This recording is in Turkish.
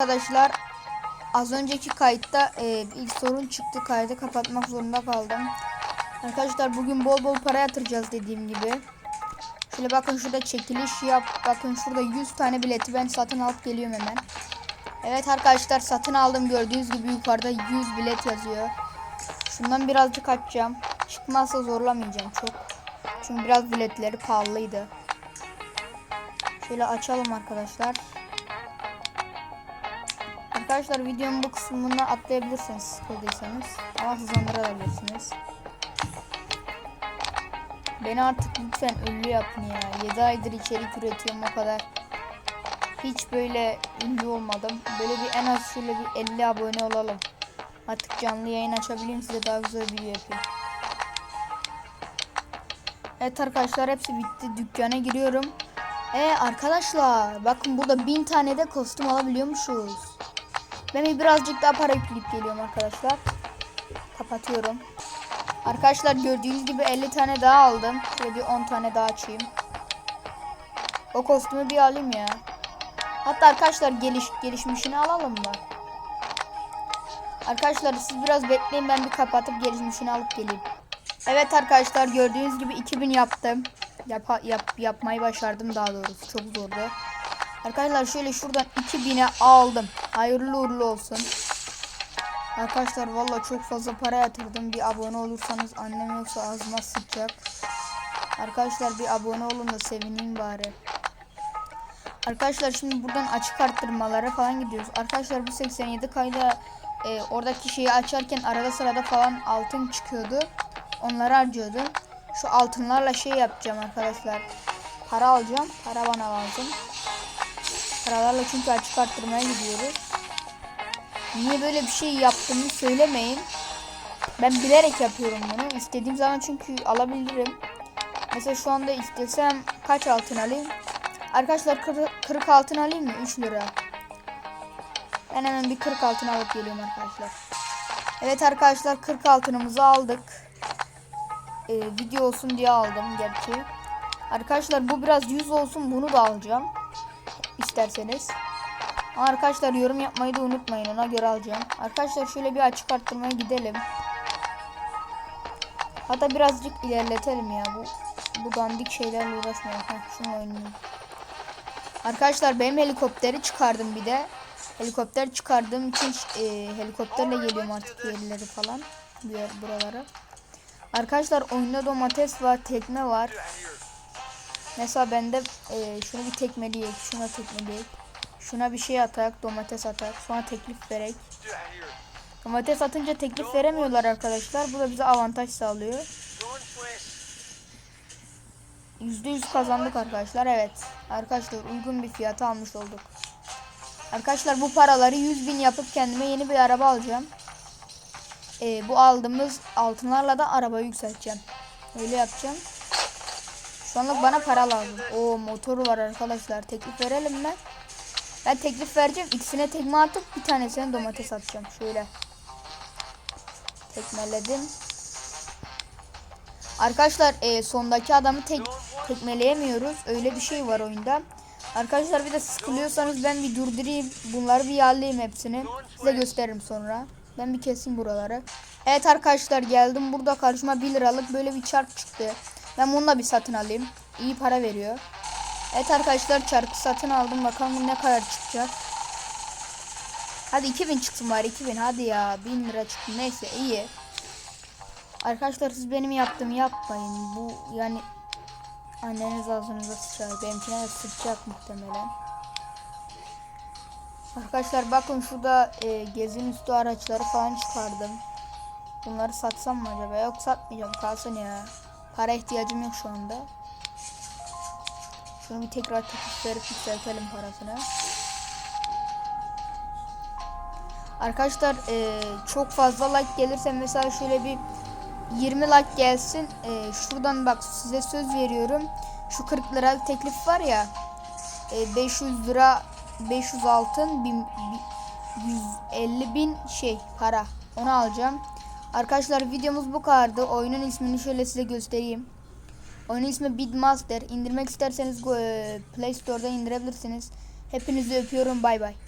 Arkadaşlar az önceki kayıtta e, ilk sorun çıktı. Kaydı kapatmak zorunda kaldım. Arkadaşlar bugün bol bol para yatıracağız dediğim gibi. Şöyle bakın şurada çekiliş yap. Bakın şurada 100 tane bileti ben satın alıp geliyorum hemen. Evet arkadaşlar satın aldım gördüğünüz gibi yukarıda 100 bilet yazıyor. Şundan birazcık açacağım. Çıkmazsa zorlamayacağım çok. Çünkü biraz biletleri pahalıydı. Şöyle açalım arkadaşlar. Arkadaşlar videonun bu kısmını atlayabilirsiniz sıkıldıysanız. Ama hızlandırabilirsiniz. Beni artık lütfen ünlü yapın ya. 7 aydır içerik üretiyorum o kadar. Hiç böyle ünlü olmadım. Böyle bir en az şöyle bir 50 abone olalım. Artık canlı yayın açabileyim size daha güzel video yapayım. Evet arkadaşlar hepsi bitti. Dükkana giriyorum. E arkadaşlar bakın burada bin tane de kostüm alabiliyormuşuz. Ben bir birazcık daha para yükleyip geliyorum arkadaşlar. Kapatıyorum. Arkadaşlar gördüğünüz gibi 50 tane daha aldım. Şöyle bir 10 tane daha açayım. O kostümü bir alayım ya. Hatta arkadaşlar geliş gelişmişini alalım mı? Arkadaşlar siz biraz bekleyin ben bir kapatıp gelişmişini alıp geleyim. Evet arkadaşlar gördüğünüz gibi 2000 yaptım. Yap, yap, yapmayı başardım daha doğrusu çok zordu. Arkadaşlar şöyle şuradan 2000'e aldım. Hayırlı uğurlu olsun. Arkadaşlar valla çok fazla para yatırdım. Bir abone olursanız annem yoksa ağzıma sıçacak. Arkadaşlar bir abone olun da sevineyim bari. Arkadaşlar şimdi buradan açık arttırmalara falan gidiyoruz. Arkadaşlar bu 87 kayda e, oradaki şeyi açarken arada sırada falan altın çıkıyordu. Onları harcıyordum. Şu altınlarla şey yapacağım arkadaşlar. Para alacağım. Para bana lazım. Paralarla çünkü açık arttırmaya gidiyoruz. Niye böyle bir şey yaptığımı söylemeyin. Ben bilerek yapıyorum bunu. İstediğim zaman çünkü alabilirim. Mesela şu anda istesem kaç altın alayım? Arkadaşlar 40 altın alayım mı? 3 lira. Ben hemen bir 40 altın alıp geliyorum arkadaşlar. Evet arkadaşlar 40 altınımızı aldık. Ee, video olsun diye aldım gerçi. Arkadaşlar bu biraz 100 olsun bunu da alacağım. İsterseniz. Arkadaşlar yorum yapmayı da unutmayın ona göre alacağım. Arkadaşlar şöyle bir açık arttırmaya gidelim. Hatta birazcık ilerletelim ya bu bu dandik şeylerle uğraşmayalım. Heh, şununla oynayayım. Arkadaşlar benim helikopteri çıkardım bir de. Helikopter çıkardığım için e, helikopterle geliyorum artık yerleri falan. Buralara. Arkadaşlar oyunda domates var, tekme var. Mesela bende e, şunu bir tekmeleyek, şuna tekmeleyek. Şuna bir şey atak, domates atak. Sonra teklif verek. Domates atınca teklif veremiyorlar arkadaşlar. Bu da bize avantaj sağlıyor. %100 kazandık arkadaşlar. Evet. Arkadaşlar uygun bir fiyata almış olduk. Arkadaşlar bu paraları 100 bin yapıp kendime yeni bir araba alacağım. Ee, bu aldığımız altınlarla da araba yükselteceğim. Öyle yapacağım. Şu bana para lazım. O motoru var arkadaşlar. Teklif verelim mi? Ben teklif vereceğim. İkisine tekme atıp bir tanesine domates atacağım. Şöyle. Tekmeledim. Arkadaşlar e, sondaki adamı tek tekmeleyemiyoruz. Öyle bir şey var oyunda. Arkadaşlar bir de sıkılıyorsanız ben bir durdurayım. Bunları bir yağlayayım hepsini. Size gösteririm sonra. Ben bir keseyim buraları. Evet arkadaşlar geldim. Burada karşıma 1 liralık böyle bir çark çıktı. Ben bununla bir satın alayım. İyi para veriyor. Evet arkadaşlar çarkı satın aldım. Bakalım ne kadar çıkacak. Hadi 2000 çıksın bari 2000 hadi ya 1000 lira çıktı neyse iyi. Arkadaşlar siz benim yaptığımı yapmayın. Bu yani anneniz ağzınıza sıçrar. Benimkine de sıçacak muhtemelen. Arkadaşlar bakın şurada e, gezin üstü araçları falan çıkardım. Bunları satsam mı acaba? Yok satmayacağım kalsın ya. Para ihtiyacım yok şu anda. Şunu bir tekrar teklif verip yükseltelim parasını. Arkadaşlar e, çok fazla like gelirse mesela şöyle bir 20 like gelsin. E, şuradan bak size söz veriyorum. Şu 40 lira teklif var ya. E, 500 lira 500 altın 1000, 150 bin şey para. Onu alacağım. Arkadaşlar videomuz bu kadardı. Oyunun ismini şöyle size göstereyim. Oyunun ismi Bidmaster. İndirmek isterseniz Play Store'da indirebilirsiniz. Hepinizi öpüyorum. Bay bay.